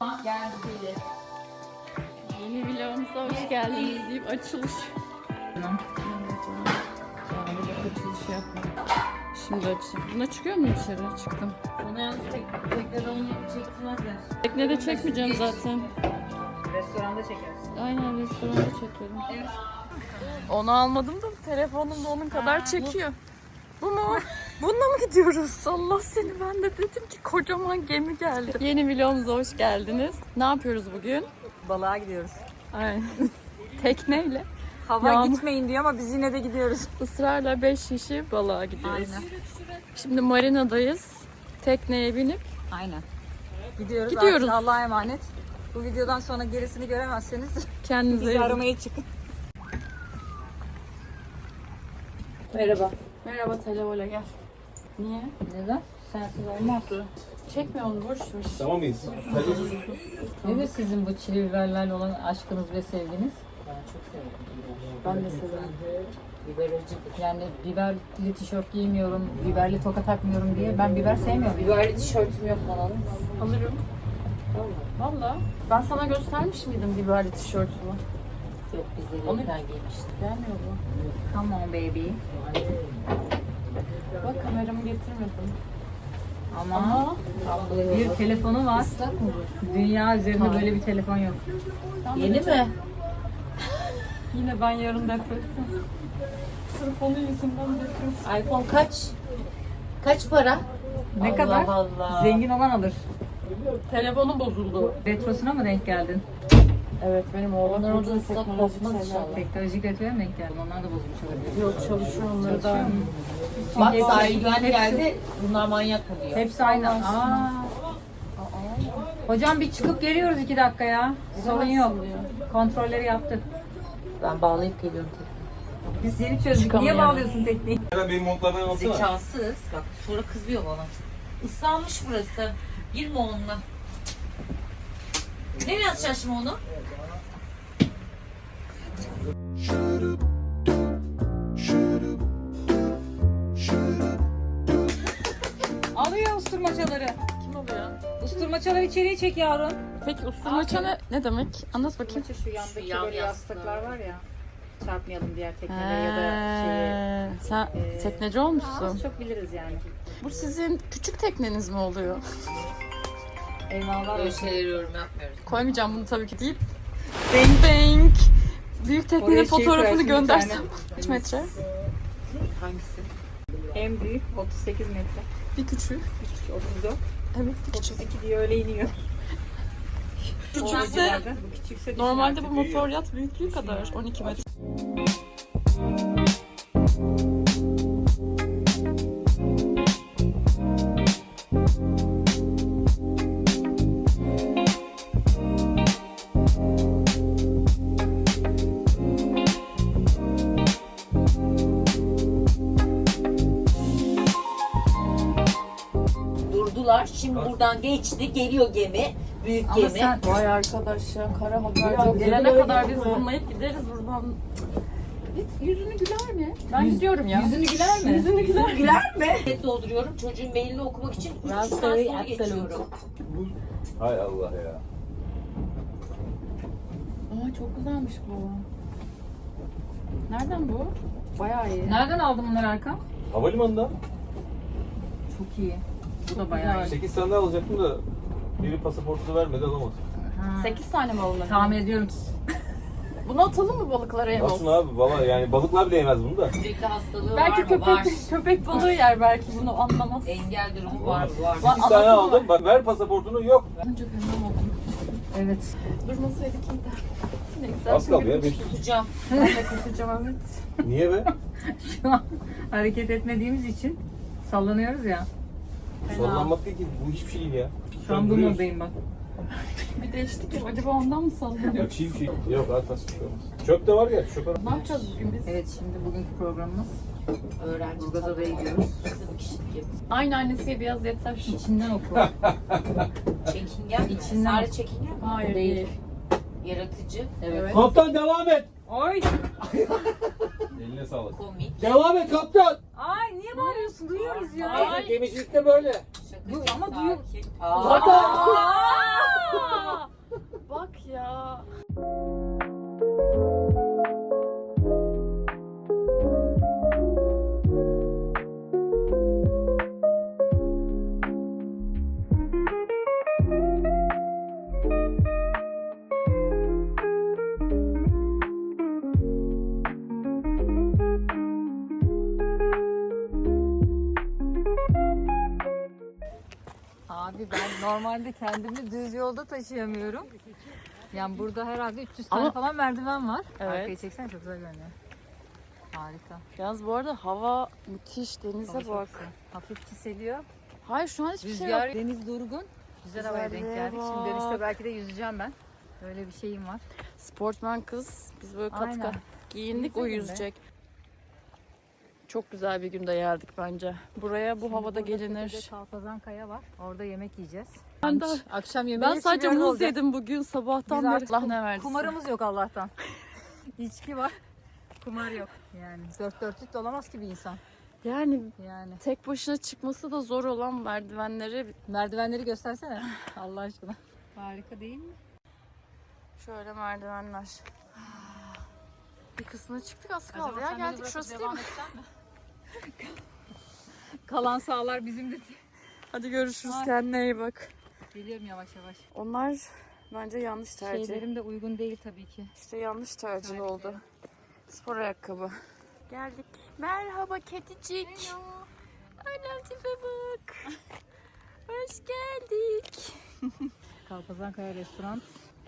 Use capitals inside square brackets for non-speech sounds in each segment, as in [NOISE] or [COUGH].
Geldi. Yeni vlogumuza hoş geldiniz deyip açılış. Tamam. Yani vlog açılışı yapmadım. Şimdi açayım. Buna çıkıyor mu içeri? Çıktım. Ona yalnız tek, tekrar onu çektirmezler. Teknede çekmeyeceğim zaten. Restoranda çekersin. Aynen restoranda çekelim. Onu almadım da telefonum da onun kadar çekiyor. Bu mu? [LAUGHS] Bununla mı gidiyoruz? Allah seni ben de dedim ki kocaman gemi geldi. Yeni vlogumuza hoş geldiniz. Ne yapıyoruz bugün? Balığa gidiyoruz. Aynen. [LAUGHS] Tekneyle. Hava Yağmur. gitmeyin diyor ama biz yine de gidiyoruz. Israrla 5 kişi balığa gidiyoruz. Aynen. Şimdi marinadayız. Tekneye binip Aynen. Gidiyoruz. Gidiyoruz. Artık Allah'a emanet. Bu videodan sonra gerisini göremezseniz [LAUGHS] kendinize bizi aramaya çıkın. Merhaba. Merhaba Televola gel. Niye? Neden? Sensiz olmaz. Çekme onu boş ver. Tamam mıyız? Nedir sizin bu çili biberlerle olan aşkınız ve sevginiz? Ben de severim. Yani biberli tişört giymiyorum, biberli toka takmıyorum diye ben biber sevmiyorum. Biberli tişörtüm yok bana alır mısın? Alırım. Valla. Ben sana göstermiş miydim biberli tişörtümü? Yok biz de Onu- yeniden giymiştim. Gelmiyor mu? Come on baby. Bak kameramı getirmedim. Ama, Ama bir telefonu var. Islak mı? Dünya üzerinde böyle bir telefon yok. Yeni mi? [LAUGHS] yine ben yarın depresyon. Sırf onun yüzünden depresyon. iPhone kaç? Kaç para? Ne Allah kadar? Allah. Zengin olan alır. Telefonu bozuldu. Retrosuna mı denk geldin? Evet benim oğlan Onlar orada ıslak şeyler. inşallah. Teknolojik mı denk geldin? Onlar da bozulmuş olabilir. Yok çalışıyor onları da. Çalışıyor mu? Bak Hepsi- geldi. Bunlar manyak mı diyor. Hepsi aynı. Aa. Hocam bir çıkıp geliyoruz iki dakika ya. Sorun yok. Kontrolleri yaptık. Ben bağlayıp geliyorum. Biz yeni çözdük. Niye bağlıyorsun tekneyi? Hemen benim montlardan alsana. Zekasız. Bak sonra kızıyor bana. Islanmış burası. Girme onunla. Nereye atacaksın şimdi onu? Alıyor usturmaçaları. Kim alıyor? Usturmaçaları içeriye çek yavrum. Peki usturmaça ne, ne demek? Anlat bakayım. şu yandaki yan böyle yastıklar. yastıklar var ya. Çarpmayalım diğer teknelere ya da şeyi. Ee, Sen e, tekneci olmuşsun. Az çok biliriz yani. Bu sizin küçük tekneniz mi oluyor? Eyvallah. Böyle şeyleri yorum yapmıyoruz. Koymayacağım bunu tabii ki deyip bang bang büyük teknenin Oraya şey fotoğrafını koyarsın bir göndersem tane. [LAUGHS] kaç metre? Hangisi? En büyük 38 metre. Bir küçüğü. 34. Evet bir küçük. 32 diye öyle iniyor. Küçükse normalde bu motor yat büyüklüğü kadar 12 metre. Geçti. Geliyor gemi. Büyük Ama gemi. sen Vay arkadaş ya kara haber çok gelene kadar biz mi? bulmayıp gideriz buradan. Yüzünü güler mi? Ben gidiyorum ya. Yüzünü güler mi? Yüzünü güler. Güler mi? Evet dolduruyorum. Çocuğun mailini okumak için 3 saat Raspberry sonra Absolute. geçiyorum. Hay Allah ya. Aa çok güzelmiş bu. Nereden bu? Bayağı iyi. Nereden aldın bunları Erkan? Havalimanında Çok iyi. Bu da bayağı iyi. 8 tane alacaktım da biri pasaportunu vermedi alamaz. 8 tane mi alınır? Tahmin ediyorum. [LAUGHS] Bunu atalım mı balıklara yem Olsun olsun? abi valla yani balıklar bile yemez bunu da. Sürekli hastalığı Belki var mı? Var. köpek, köpek balığı yer belki bunu anlamaz. Engel durumu var mı? Var. 8 tane anasını aldım. Bak ver pasaportunu yok. Önce fena oldum. Evet. Durmasaydık iyiydi. Neyse. Az kaldı ya. beş- Tutacağım. Ben de kusacağım evet. Niye be? [LAUGHS] Şu an hareket etmediğimiz için sallanıyoruz ya. Sallanmak değil ki bu hiçbir şey değil ya. Şu an bu duruyoruz. moddayım bak. Bir de içtik ya acaba ondan mı sallanıyor? Çiğ bir şey. Yok atmaz bir şey olmaz. Çöp de var ya çöp. Ne yapacağız bugün biz? Evet şimdi bugünkü programımız Öğrenci Burgazada'ya tabii. gidiyoruz. Aynı annesiye biraz yeter. İçinden oku. [LAUGHS] Çekingen mi? İçinden- Sare çekingen mi? Hayır Değil. değil. Yaratıcı, Evet. Kaptan devam et. Oy! [LAUGHS] Eline sağlık. Komik. Devam et kaptan. Ay niye bağırıyorsun? Duyuyoruz ya. Ay. Gemicilikte böyle. Du ama duyuyor. Zaten. Bak ya. Normalde kendimi düz yolda taşıyamıyorum. Yani burada herhalde 300 tane Ama- falan merdiven var. Evet. Arkayı çeksen çok güzel görünüyor. Harika. Yalnız bu arada hava müthiş. Denize Hava çok bak. güzel. Hafif çiseliyor. Hayır şu an hiçbir şey Rüzgar, yok. deniz durgun. Güzel havaya denk Güzelliğe geldik. Şimdi bak. dönüşte belki de yüzeceğim ben. Öyle bir şeyim var. Sportman kız. Biz böyle kat Aynen. kat giyindik o Yüzelim be. yüzecek. Çok güzel bir günde geldik bence. Buraya bu Şimdi havada gelinir. Kalpazan Kaya var. Orada yemek yiyeceğiz. Ben de- Akşam yemeği Ben sadece muz olacak. yedim bugün sabahtan beri. Allah ne verdiyse. Kumarımız yok Allah'tan. [LAUGHS] İçki var. Kumar yok. Yani dört dörtlük de olamaz ki bir insan. Yani Yani tek başına çıkması da zor olan merdivenleri merdivenleri göstersene [LAUGHS] Allah aşkına. Harika değil mi? şöyle merdivenler. Bir kısmına çıktık az kaldı ya. Geldik şurası değil mi? [LAUGHS] Kalan sağlar bizim de. Hadi görüşürüz. Ay. Kendine iyi bak. Geliyorum yavaş yavaş. Onlar bence yanlış tercih. Şeylerim de uygun değil tabii ki. İşte yanlış tercih oldu. Spor ayakkabı. Geldik. Merhaba kedicik. Annem tipe bak. Hoş geldik. [LAUGHS] Kalpazan Kaya Restoran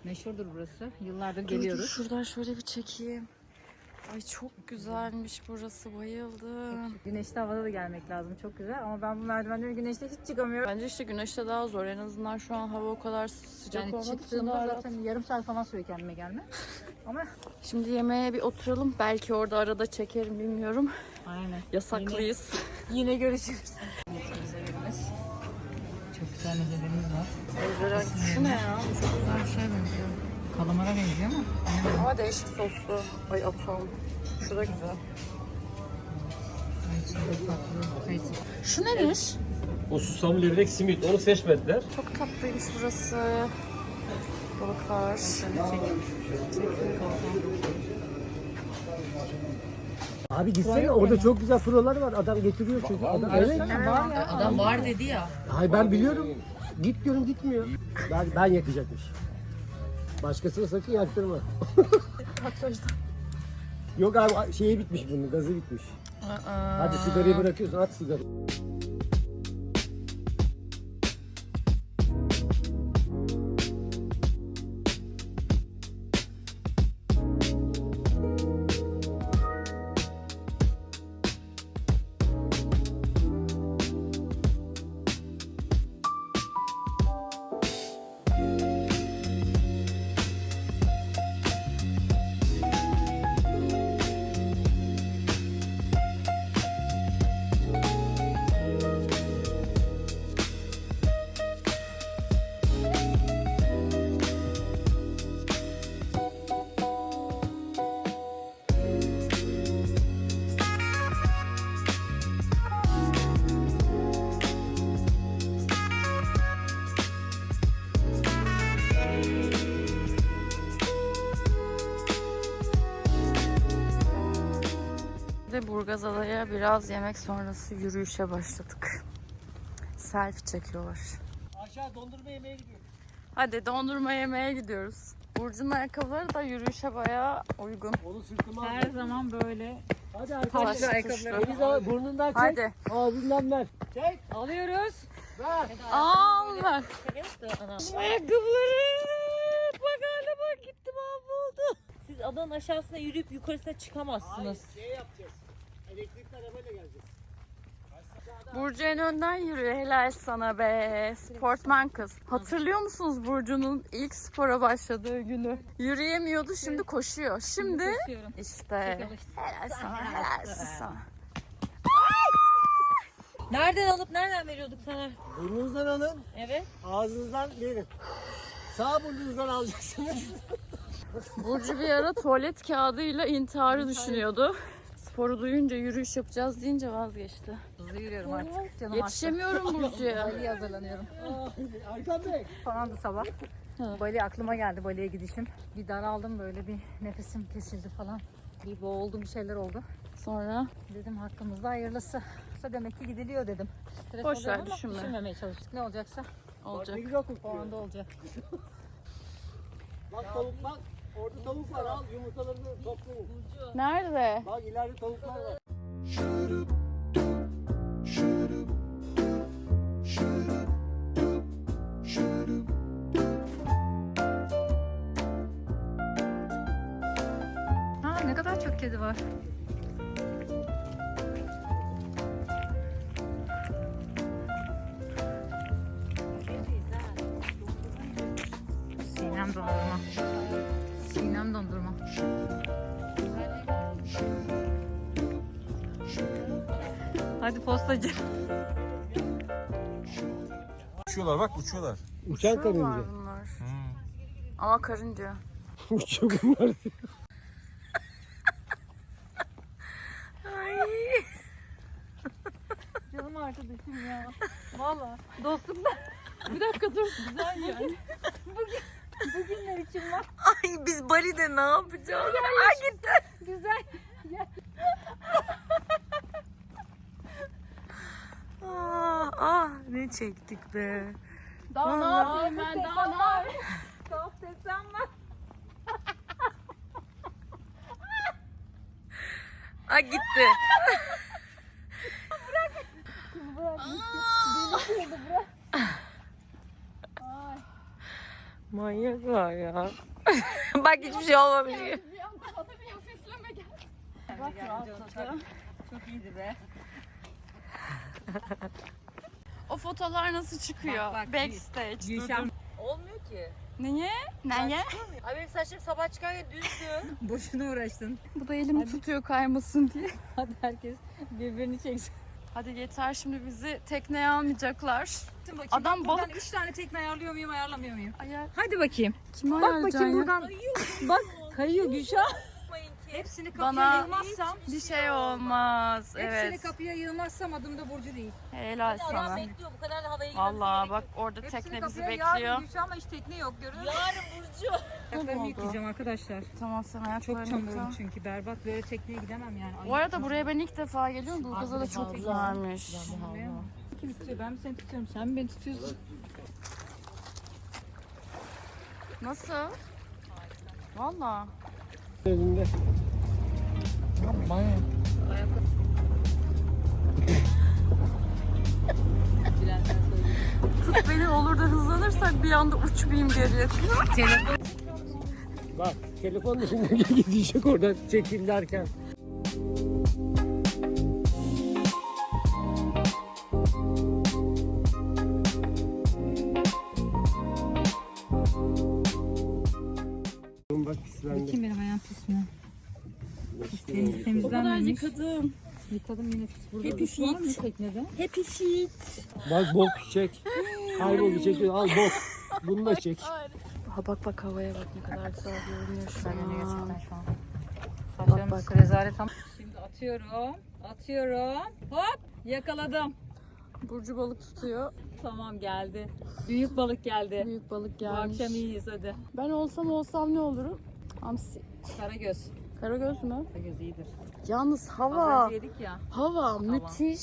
meşhurdur burası. Yıllardır Dur, dur, geliyoruz. şuradan şöyle bir çekeyim. Ay çok güzelmiş burası. Bayıldım. Güneşli havada da gelmek lazım. Çok güzel ama ben bu merdivenleri güneşte hiç çıkamıyorum. Bence işte güneşte daha zor. En azından şu an hava o kadar sıcak Yani olmadığı için rahat. zaten yarım saat falan sürüyor kendime gelme. [LAUGHS] Ama Şimdi yemeğe bir oturalım. Belki orada arada çekerim bilmiyorum. aynen. Yasaklıyız. Yine görüşürüz. Çok güzel mezelerimiz var. Şu ne ya? Çok güzel bir şey benziyor. Kalamara benziyor ama. Ama değişik soslu. Ay atalım. Şu da güzel. Kayısı. Şu nedir? O susamlı levrek simit. Onu seçmediler. Çok tatlıymış burası. Balıklar. Abi gitsene orada çok güzel prolar var. Adam getiriyor çünkü. Adam, evet. Var ya. Adam var dedi ya. Hayır ben biliyorum. Git diyorum gitmiyor. Ben, ben yakacakmış. Başkasını sakın yaktırma. [LAUGHS] Yok abi şeyi bitmiş bunun gazı bitmiş. Hadi sigarayı bırakıyorsun at sigarayı. Burgazada'ya biraz yemek sonrası yürüyüşe başladık. Selfie çekiyorlar. Aşağı dondurma yemeye gidiyorum. Hadi dondurma yemeye gidiyoruz. Burcu'nun ayakkabıları da yürüyüşe bayağı uygun. Onu sırtıma al. Her zaman böyle. Hadi arkadaşlar. Taşlı ayakkabıları. Deniz abi burnundan çek. Hadi. Ağzından ver. Çek. Alıyoruz. Ver. Al ver. Ayakkabıları. Bak hale bak gitti mahvoldu. Siz adanın aşağısına yürüyüp yukarısına çıkamazsınız. Şey yapacağız. Elektrikli arabayla geleceğiz. Burcu en önden yürüyor. Helal sana be. Sportman kız. Hatırlıyor musunuz Burcu'nun ilk spora başladığı günü? Yürüyemiyordu şimdi koşuyor. Şimdi işte helal sana helal sana. Nereden alıp nereden veriyorduk sana? Burnunuzdan alın. Evet. Ağzınızdan verin. Sağ burnunuzdan alacaksınız. Burcu bir ara tuvalet kağıdıyla intiharı düşünüyordu. Sporu duyunca yürüyüş yapacağız deyince vazgeçti. Hızlı yürüyorum artık. Canım. Yetişemiyorum Burcu'ya. [LAUGHS] Bali'ye hazırlanıyorum. Arkan Bey. Falandı sabah. Bali aklıma geldi Bali'ye gidişim. Bir daraldım böyle bir nefesim kesildi falan. Bir boğuldum bir şeyler oldu. Sonra Dedim hakkımızda hayırlısı. Yoksa demek ki gidiliyor dedim. Stres Boş ver, düşünme. Düşünmemeye çalıştık. Ne olacaksa olacak. Ne güzel o kokuyor. anda olacak. Bak tavuk bak. Orada tavuk var al yumurtalarını toplayın. Nerede? Bak ileride tavuklar var. Ha ne kadar çok kedi var. Postacı. Uçuyorlar bak uçuyorlar. Uçan Var karınca. bunlar. Ama karınca. [LAUGHS] Uçuyor bunlar. [LAUGHS] Canım arkadaşım ya. Valla. Dostluklar. Bir dakika dur. Güzel yani. Bugün, bugünler için var. Ay biz Bali'de ne yapacağız? Ay gitti. Güzel. Çektik be. Daha ne yapayım ben? Daha ne yapayım? Tuhaf desem var. [LAUGHS] Ay gitti. Manyaklar ya. [LAUGHS] Bak hiçbir şey olmamış. gibi. Çok iyiydi be. [LAUGHS] O fotolar nasıl çıkıyor? Bak, bak, Backstage. Gülşen. Dur, Olmuyor ki. Niye? Neye? Ay benim saçlarım sabah çıkarken düzdü. [LAUGHS] Boşuna uğraştın. Bu da elimi tutuyor kaymasın diye. [LAUGHS] Hadi herkes birbirini çeksin. Hadi yeter şimdi bizi tekneye almayacaklar. Bakayım, Adam buradan balık- üç tane tekne ayarlıyor muyum ayarlamıyor muyum? Ayar. Hadi bakayım. Kime Bak bakayım ya? buradan. Bak kayıyor Gülşah. Hepsini kapıya Bana yığmazsam, bir şey olmaz. hepsini Evet. kapıya yığmazsam adım da Burcu değil. Helal Adam sana. bekliyor bu kadar da havaya girmemize Vallahi gerek bak yok. orada Hepsini tekne bizi kapıya bekliyor. Gülşah ama hiç tekne yok görüyor musun? Yarın Burcu. Ayaklarımı oldu. yıkayacağım arkadaşlar. Tamam sen Çok ayaklarını çamurum yıka. çünkü berbat böyle tekneye gidemem yani. Bu arada buraya ben ilk defa geliyorum. Bu kızı da çok güzelmiş. Kim tutuyor? Ben mi seni tutuyorum? Sen mi beni tutuyorsun? Nasıl? Valla. Elinde. Tut beni olur da hızlanırsak bir anda uçmayayım geriye. Bak telefon dışında [LAUGHS] gidecek oradan çekil derken. Bak pislendi. Kim benim ayağım pis mi? İşte Temiz, O kadar temizlenmemiş. yıkadım. Yıkadım yine pis. Burada var mı feet. teknede? Happy feet. Bak bok çek. Kaybolu çekiyor. Al bok. Bunu da çek. Ha bak bak havaya bak ne kadar güzel görünüyor şu an. gerçekten şu an. Saçlarım bak. rezalet ama. Şimdi atıyorum. Atıyorum. Hop yakaladım. Burcu balık tutuyor. Tamam geldi. Büyük balık geldi. Büyük balık Bu gelmiş. akşam iyiyiz hadi. Ben olsam olsam ne olurum? Hamsi. Karagöz. Karagöz mü? Karagöz iyidir. Yalnız Az hava, önce yedik ya. hava müthiş.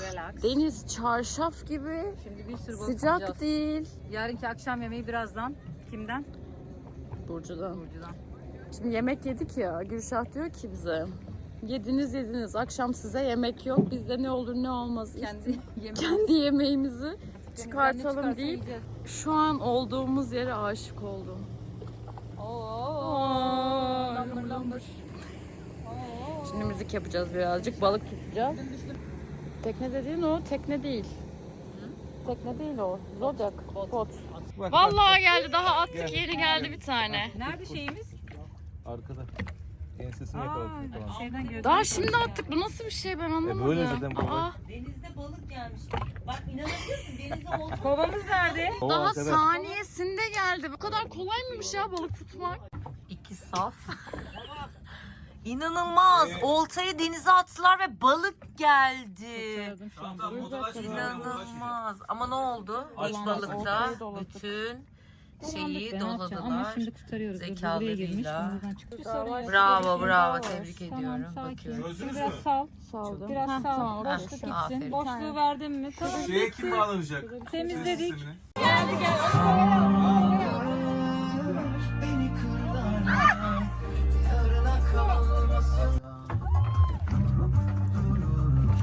Relax. Deniz çarşaf gibi. Şimdi bir sürü balık Sıcak tutacağız. değil. Yarınki akşam yemeği birazdan. Kimden? Burcu'dan. Burcu'dan. Şimdi yemek yedik ya. Gülşah diyor ki bize. Yediniz yediniz. Akşam size yemek yok. Bizde ne olur ne olmaz. Kendi [LAUGHS] yemeği. Kendi yemeğimizi çıkartalım deyip şu an olduğumuz yere aşık oldum. Oo. Lambır lambır. Şimdi müzik yapacağız birazcık. Balık tutacağız. Tekne dediğin o tekne değil. Tekne değil o. Zodiac. Bot. Vallahi geldi. Daha attık yeni geldi bir tane. Nerede şeyimiz? Arkada. Ensesini yakaladık. falan. Şeyden gördüm. Daha şimdi attık. Bu nasıl bir şey ben anlamadım. böyle zaten bu Aa, Denizde balık gelmiş. Bak inanabiliyor musun? Denizde oldu. Kovamız nerede? Daha arkada. saniyesinde geldi. Bu kadar kolay mıymış ya balık tutmak? İki saf. [LAUGHS] İnanılmaz. Oltayı denize attılar ve balık geldi. İnanılmaz. Ama ne oldu? İlk balıkta bütün şeyi Ben yapacağım Ama doladılar. şimdi kurtarıyoruz. Buraya Zekalarıyla. girmiş. Buradan çıkıyor. Bravo bravo tebrik Tamam ediyorum. sakin. Bakıyorum. Biraz sal. Saldım. Biraz sal. tamam, Boşluk gitsin. Aferin. Boşluğu verdim mi? Tamam. Şeye kim bağlanacak? Temizledik. Sistemine.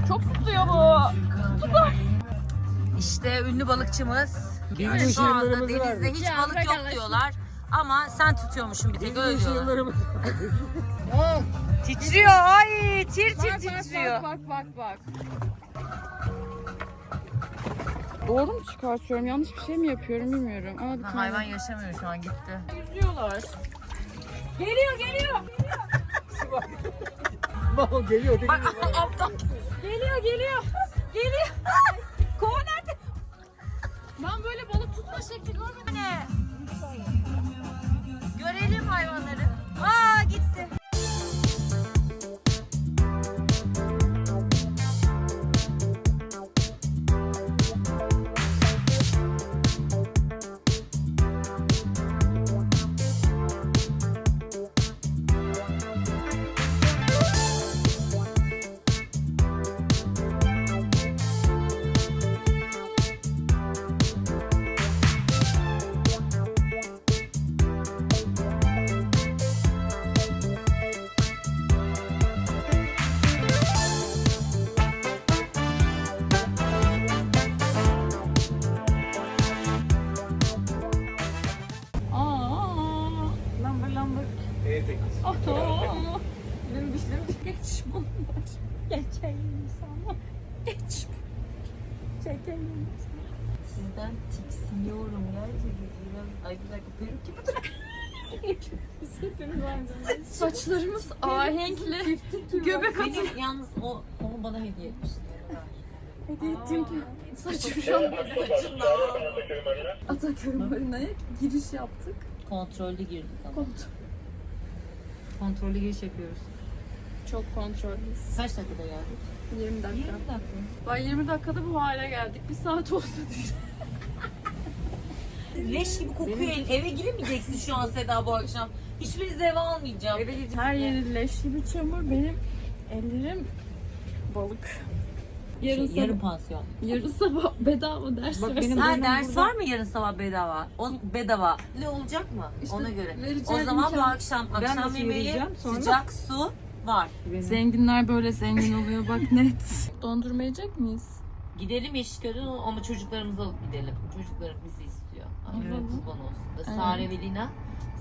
Çok tutuyor bu. İşte ünlü balıkçımız. Bizim Şu anda denizde verdik. hiç Ya, balık yok diyorlar. Ama sen tutuyormuşsun bir tek öyle diyorlar. Yıllarım. [LAUGHS] Titriyor ay tir tir titriyor. bak bak bak. Doğru mu çıkartıyorum? Yanlış bir şey mi yapıyorum bilmiyorum. Ama bir tane Hayvan yaşamıyor şu an gitti. yüzüyorlar. Geliyor geliyor. Baba geliyor. Bak, Aptal. Geliyor geliyor. Geliyor. [LAUGHS] Ben böyle balık tutma şekli görmedim. Peruk gibi duruyor. Saçlarımız ahenkli. Göbek atı. Benim yalnız o onu bana hediye etmişti. Hediye ettiğim saçım şu an Ataköy Marina'ya giriş yaptık. Kontrollü girdik ama. Kontrol. Kontrollü giriş yapıyoruz. Çok kontrollüyüz. Kaç dakikada geldik? 20 dakika. 20 dakika. Ben 20 dakikada bu hale geldik. Bir saat olsa düşün. Leş gibi kokuyor. el- Eve giremeyeceksin şu an Seda bu akşam. Hiçbirinizi eve almayacağım. Her yeri leş gibi çamur. Benim ellerim balık. Yarın, Şey, yarın sabah, pansiyon. yarın sabah bedava ders Bak benim Ha ders burada. var mı yarın sabah bedava? O bedava. Ne olacak mı? İşte Ona göre. O zaman bu imkan- akşam Ben akşam nasıl yemeği sonra? sıcak su var. Zenginler böyle zengin oluyor bak [LAUGHS] net. Dondurma yiyecek miyiz? Gidelim Yeşilköy'e ama çocuklarımızı alıp gidelim. Çocuklarım bizi istiyor. Evet. kurban olsun. Da Evet. Sare ve Lina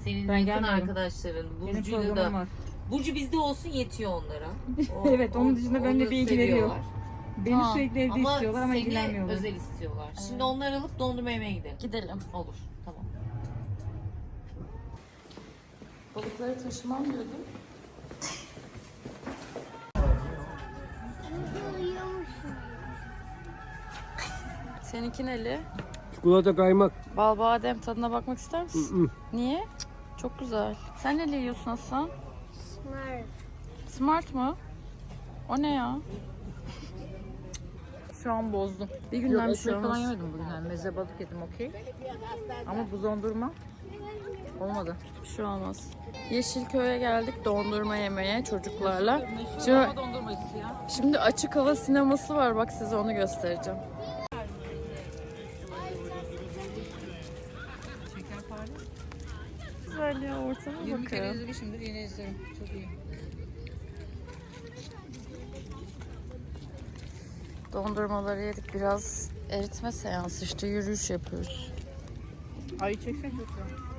senin Ben yakın gelmiyorum. arkadaşların. Benim Burcu'yla programım da. var. Burcu bizde olsun yetiyor onlara. [LAUGHS] O- Evet, onun dışında benimle onu bir ilgileri yok. seviyorlar. Beni Tamam. sürekli evde istiyorlar ama seni ilgilenmiyorlar. özel istiyorlar. Şimdi onları alıp dondurma yemeye gidelim. Gidelim. Olur. Tamam. Balıkları taşımam diyordum. Seninki neli? Çikolata kaymak. Bal badem tadına bakmak ister misin? Hı hı. Niye? Çok güzel. Sen neli yiyorsun Hasan? Smart. Smart mı? O ne ya? Şu an bozdum. Bir Yok günden bir şey falan yemedim bugün. Yani meze balık yedim okey. Ama bu dondurma olmadı. Bir şey olmaz. Yeşilköy'e geldik dondurma yemeye çocuklarla. Şimdi, şimdi açık hava sineması var bak size onu göstereceğim. Ortama 20 kere bakın. izlemişimdir yine izlerim. Çok iyi. Dondurmaları yedik biraz eritme seansı işte yürüyüş yapıyoruz. Ayı çeksen çok güzel.